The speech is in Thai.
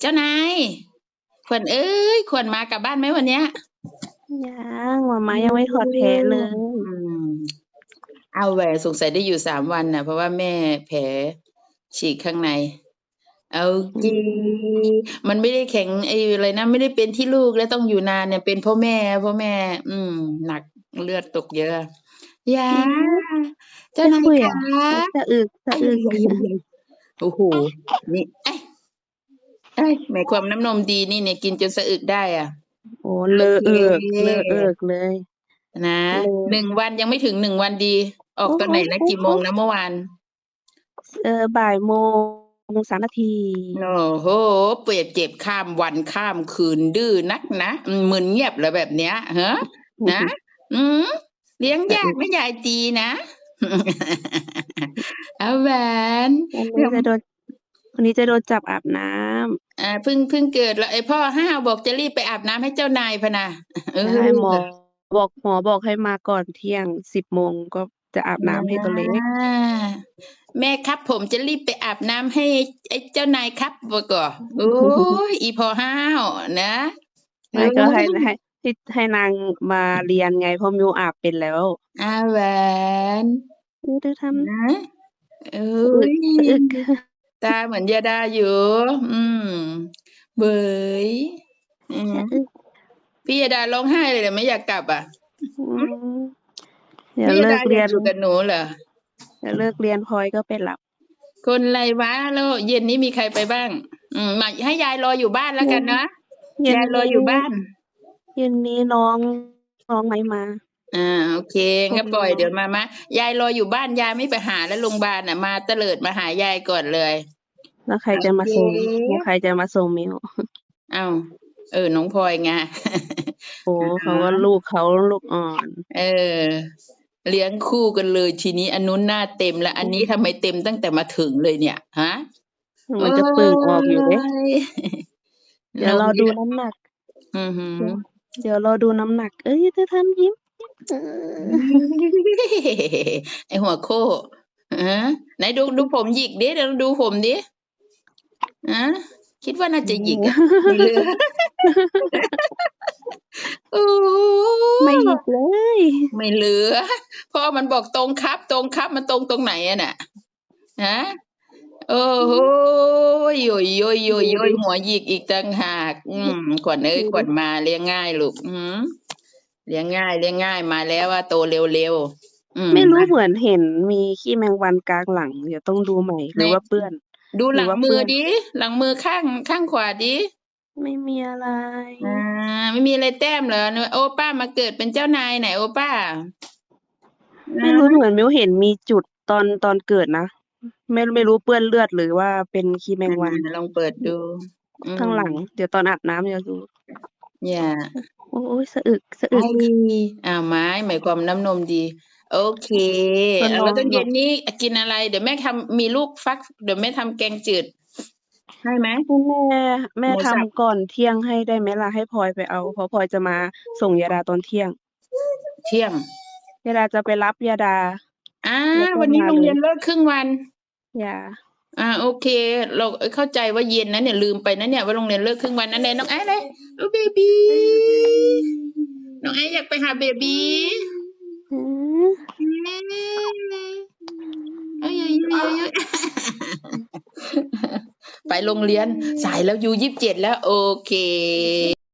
เจ้านายขวัญเอ้ยขวัญมากลับบ้านไหมวันเนี้ย ยังหมามายังไม่ถอดแผลเลย อืม เอาแหวสงสัยได้อยู่สามวันน่ะเพราะว่าแม่แผลฉีกข้างใน เอาจีมันไม่ได้แข็งไอ้อะไรนะไม่ได้เป็นที่ลูกแล้วต้องอยู่นานเนี่ย เป็นเพ่อแม่เพ่อแม่ อืม หนักเลือดตกเยอะยาเจ้านายคุยคะอะสะอึกสะอึกโอ้โหนี่เอ้ย เอ้ยหมายความน้ำนมดีนี่เนี่ยกินจนสะอึกได้อะ โอ้เลอะเอิกโอเคเลอะเอิกเลย นะโอ้หนึ่งวันยังไม่ถึงหนึ่งวันดี ออกตอนไหนนะโอ้โหกี่โมงนะเมื่อวานเออบ่ายโมงสามนาทีโอ้โหเปรียบเจ็บข้ามวันข้ามคืนดื้อนักนะอืมมึนเงียบเลยแบบเนี้ยฮะนะอืมเลี้ยงยากไม่ยายตีนะเอาแหวนวันนี้จะโดน วันนี้จะโดนจับอาบน้ำอ่าเพิ่งเพิ่งเกิดแล้วไอ้พ่อห้าวบอกจะรีบไปอาบน้ำให้เจ้านายพะนะเออ ใช่หมอบอกหมอบอกให้มาก่อนเที่ยงสิบโมงก็จะอาบน้ำให้ตัวเล็ก อ่าแม่ครับผมจะรีบไปอาบน้ำให้ไอ้เจ้านายครับบอกก่อนโอ้ยอีพอห้าวนะไม่ก็ให้ให้ให้ให้นางมาเรียนไงเพราะมิวอาบเป็นแล้วอาแหวนมิวจะทำนะเอสะอึ้กยสะอึก ตาเหมือนยาดาอยู่ อืม เบยอืมสะอึกพี่ยาดาร้องไห้เลยเหรอไม่อยากกลับอะอืมเดี๋ยวพี่ยาเลิดากอเรียายกนอยู่กับหนูเหรอเดี๋ยวเลิกเรียนพลอยก็ไปหลับ คนไรวะแล้วเย็นนี้มีใครไปบ้าง อืมมาให้ยายรออยู่บ้านแล้วกันนะเย็น ยายรออยู่บ้าน เย็นนี้น้องน้องไม่มา อ่าโอเคงั้นขอบคุณปล่อยเนอะเดี๋ยวมามะยายรออยู่บ้านยายไม่ไปหาแล้วโรงพยาบาลอะมาเตลิดมาหายายก่อนเลย แล้วใครจะมาส่งโอเคแล้วใครจะมาส่งมิวเอ้าเออ น้องพลอยไงโอ้เขาว่าลูกเขาลูกอ่อน เออ เลี้ยงคู่กันเลยทีนี้อันนู้นหน้าเต็มแล้ว อันนี้ทำไมเต็มตั้งแต่มาถึงเลยเนี่ย ฮะ มันจะปึ่งออกอยู่เด้โยเดี๋ยวรอดูน้ำหนัก อือหือเดี๋ยวรอดูน้ำหนัก เอ้ยจะทำยิ้มเออไอหัวโคฮะไหนดูดูผมหยิกดิเดี๋ยวดูผมดิ อะ คิดว่าน่าจะหยิกอะไม่เหลือ โอ้ไม่หยิกเลย ไม่เหลือ เพราะมันบอกตรงครับ ตรงครับ มันตรงตรงไหนอะน่ะฮะโอ้โหโยยโยยโยยโยยหัวหยิกอีกต่างหาก อืมขวัญเอ้ยขวัญมาเลี้ยงง่ายลูกอืมเลี้ยงง่ายเลี้ยงง่ายมาแล้วว่าโตเร็วๆอืมไม่รู้เหมือนเห็นมีขี้แมงวันกลางหลัง เดี๋ยวต้องดูใหม่หรือว่าเปื้อน ดูหลังหรือว่ามือเพื่อนดิหลังมือข้างข้างขวาดิไม่มีอะไรอ่าไม่มีอะไรแต้มเหรอโอป้ามาเกิดเป็นเจ้านายไหนโอป้าไม่รู้เหมือนมิวเห็นมีจุดตอนตอนเกิดนะไม่ไม่รู้เปื้อนเลือดหรือว่าเป็นขี้แมงวันอ่าลองเปิดดูอืมข้างหลัง เดี๋ยวตอนอาบน้ำจะดูอย่าโอ้ยสะอึกสะอึไอ้กอ่าไม้หมายความน้ำนมดี โอเคตอนนอนแล้วตอนเย็นนี้กินอะไร เดี๋ยวแม่ทำมีลูกฟัก เดี๋ยวแม่ทำแกงจืด ให้ไหมแม่แม่หมูสับทำก่อนเที่ยงให้ได้ไหมล่ะให้พลอยไปเอาเพราะพลอยจะมาส่งยาดาตอนเที่ยงเที่ยง ยาดาจะไปรับยาดาอ่า แล้วก็วันนี้มาโรงเรียนเลยเลิกครึ่งวันยาอ่า โอเค เราเข้าใจว่าเย็นนะเนี่ยลืมไปนะเนี่ยว่าโรงเรียนเลิกครึ่งวันนั่นเลยน้องไอ้เลยโอ้เบบีน้องไอ้อยากไปหาเบบีอืมเอ้ย เอ้ยเอ้ยเอ้ยเอ้ยไปโรงเรียนสายแล้วยูยี่สิบเจ็ดแล้ว โอเค